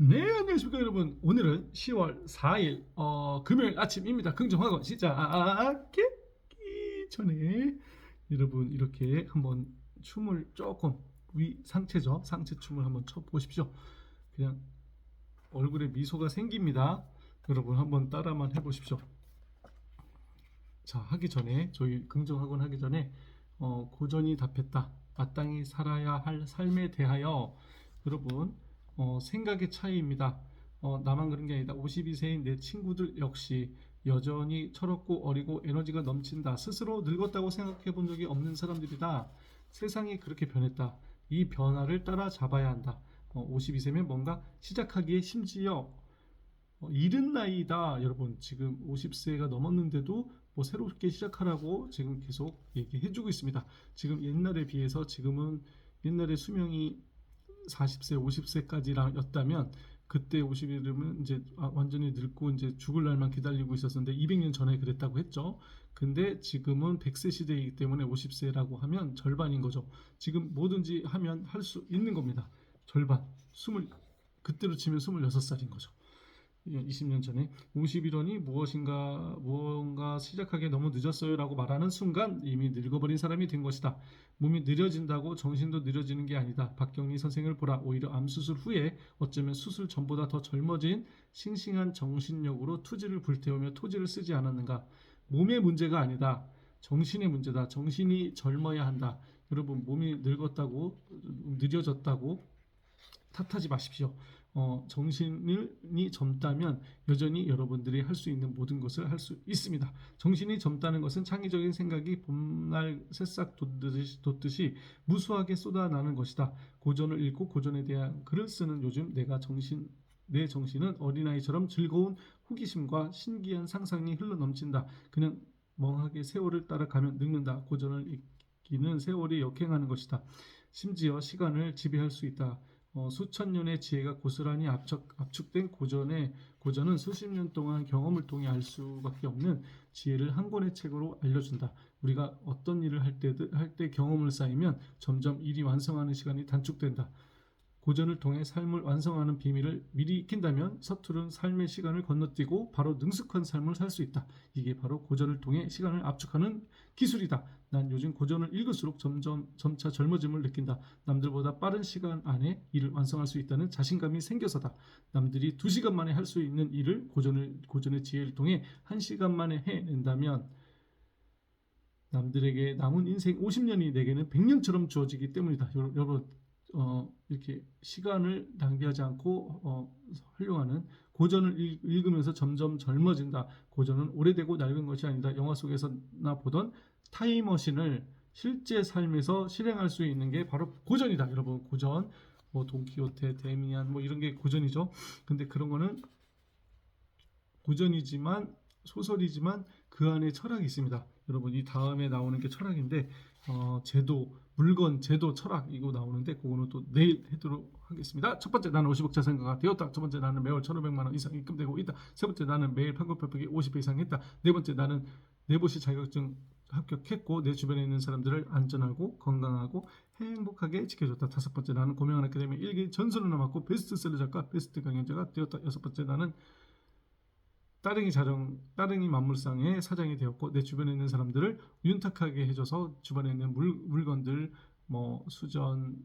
네, 안녕하십니까 여러분. 오늘은 10월 4일 어, 금요일 아침입니다. 긍정학원 시작하기 전에 여러분 이렇게 한번 춤을 조금 위 상체죠. 상체 춤을 한번 춰 보십시오. 그냥 얼굴에 미소가 생깁니다. 여러분 한번 따라만 해 보십시오. 자, 하기 전에 저희 긍정학원 하기 전에 어, 고전이 답했다. 마땅히 살아야 할 삶에 대하여 여러분 어, 생각의 차이입니다. 어, 나만 그런 게 아니다. 52세인 내 친구들 역시 여전히 철없고 어리고 에너지가 넘친다. 스스로 늙었다고 생각해 본 적이 없는 사람들이다. 세상이 그렇게 변했다. 이 변화를 따라잡아야 한다. 어, 52세면 뭔가 시작하기에 심지어 어, 이른 나이다. 여러분 지금 50세가 넘었는데도 뭐 새롭게 시작하라고 지금 계속 얘기해주고 있습니다. 지금 옛날에 비해서 지금은 옛날에 수명이 40세, 50세까지였다면 그때 50이면 이제 아, 완전히 늙고 이제 죽을 날만 기다리고 있었는데 200년 전에 그랬다고 했죠. 근데 지금은 100세 시대이기 때문에 50세라고 하면 절반인 거죠. 지금 뭐든지 하면 할 수 있는 겁니다. 절반. 20 그때로 치면 26살인 거죠. 20년 전에 51원이 무엇인가 무언가 시작하기에 너무 늦었어요라고 말하는 순간 이미 늙어버린 사람이 된 것이다. 몸이 느려진다고 정신도 느려지는 게 아니다. 박경리 선생을 보라. 오히려 암 수술 후에 어쩌면 수술 전보다 더 젊어진 싱싱한 정신력으로 투지를 불태우며 토지를 쓰지 않았는가. 몸의 문제가 아니다. 정신의 문제다. 정신이 젊어야 한다. 여러분 몸이 늙었다고 느려졌다고 탓하지 마십시오. 어, 정신이 젊다면 여전히 여러분들이 할 수 있는 모든 것을 할 수 있습니다. 정신이 젊다는 것은 창의적인 생각이 봄날 새싹 돋듯이, 돋듯이 무수하게 쏟아나는 것이다. 고전을 읽고 고전에 대한 글을 쓰는 요즘 내가 정신 내 정신은 어린아이처럼 즐거운 호기심과 신기한 상상이 흘러넘친다. 그냥 멍하게 세월을 따라가면 늙는다. 고전을 읽기는 세월이 역행하는 것이다. 심지어 시간을 지배할 수 있다. 어, 수천 년의 지혜가 고스란히 압축, 압축 된 고전의 고전은 수십 년 동안 경험을 통해 알 수밖에 없는 지혜를 한 권의 책으로 알려준다. 우리가 어떤 일을 할 때 할 때 경험을 쌓이면 점점 일이 완성하는 시간이 단축된다. 고전을 통해 삶을 완성하는 비밀을 미리 익힌다면 서투른 삶의 시간을 건너뛰고 바로 능숙한 삶을 살 수 있다. 이게 바로 고전을 통해 시간을 압축하는 기술이다. 난 요즘 고전을 읽을수록 점점 점차 젊어짐을 느낀다. 남들보다 빠른 시간 안에 일을 완성할 수 있다는 자신감이 생겨서다. 남들이 두 시간 만에 할 수 있는 일을 고전을 고전의 지혜를 통해 한 시간 만에 해낸다면 남들에게 남은 인생 50년이 내게는 100년처럼 주어지기 때문이다. 여러- 여러분 어, 이렇게 시간을 낭비하지 않고 어, 활용하는 고전을 읽, 읽으면서 점점 젊어진다. 고전은 오래되고 낡은 것이 아니다. 영화 속에서나 보던 타임머신을 실제 삶에서 실행할 수 있는 게 바로 고전이다. 여러분 고전 뭐 돈키호테, 데미안 뭐 이런 게 고전이죠. 근데 그런 거는 고전이지만 소설이지만 그 안에 철학이 있습니다. 여러분 이 다음에 나오는 게 철학인데 어, 제도, 물건, 제도, 철학 이거 나오는데 그거는 또 내일 해도록 하겠습니다. 첫 번째 나는 50억 자산가가 되었다. 두 번째 나는 매월 1,500만 원 이상 입금되고 있다. 세 번째 나는 매일 판급perfec이 50배 이상 했다. 네 번째 나는 내보시 자격증 합격했고 내 주변에 있는 사람들을 안전하고 건강하고 행복하게 지켜줬다. 다섯 번째 나는 고명한 아카데미 일기 전설을 남았고 베스트셀러 작가, 베스트 강연자가 되었다. 여섯 번째 나는 따릉이 자정 따릉이 만물상의 사장이 되었고 내 주변에 있는 사람들을 윤탁하게 해줘서 주변에 있는 물, 물건들 뭐 수전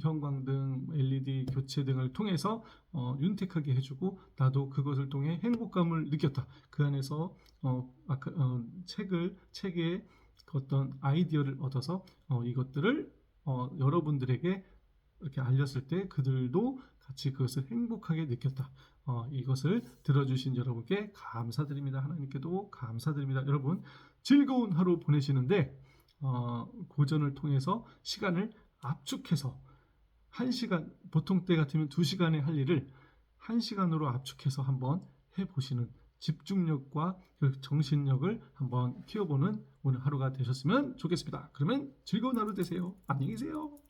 형광등 LED 교체 등을 통해서 어, 윤택하게 해주고 나도 그것을 통해 행복감을 느꼈다. 그 안에서 어, 아까, 어, 책을 그 어떤 아이디어를 얻어서 어, 이것들을 어, 여러분들에게 이렇게 알렸을 때 그들도 같이 그것을 행복하게 느꼈다. 어, 이것을 들어주신 여러분께 감사드립니다. 하나님께도 감사드립니다. 여러분 즐거운 하루 보내시는데 어, 고전을 통해서 시간을 압축해서 한 시간 보통 때 같으면 두 시간에 할 일을 한 시간으로 압축해서 한번 해보시는 집중력과 그 정신력을 한번 키워보는 오늘 하루가 되셨으면 좋겠습니다. 그러면 즐거운 하루 되세요. 안녕히 계세요.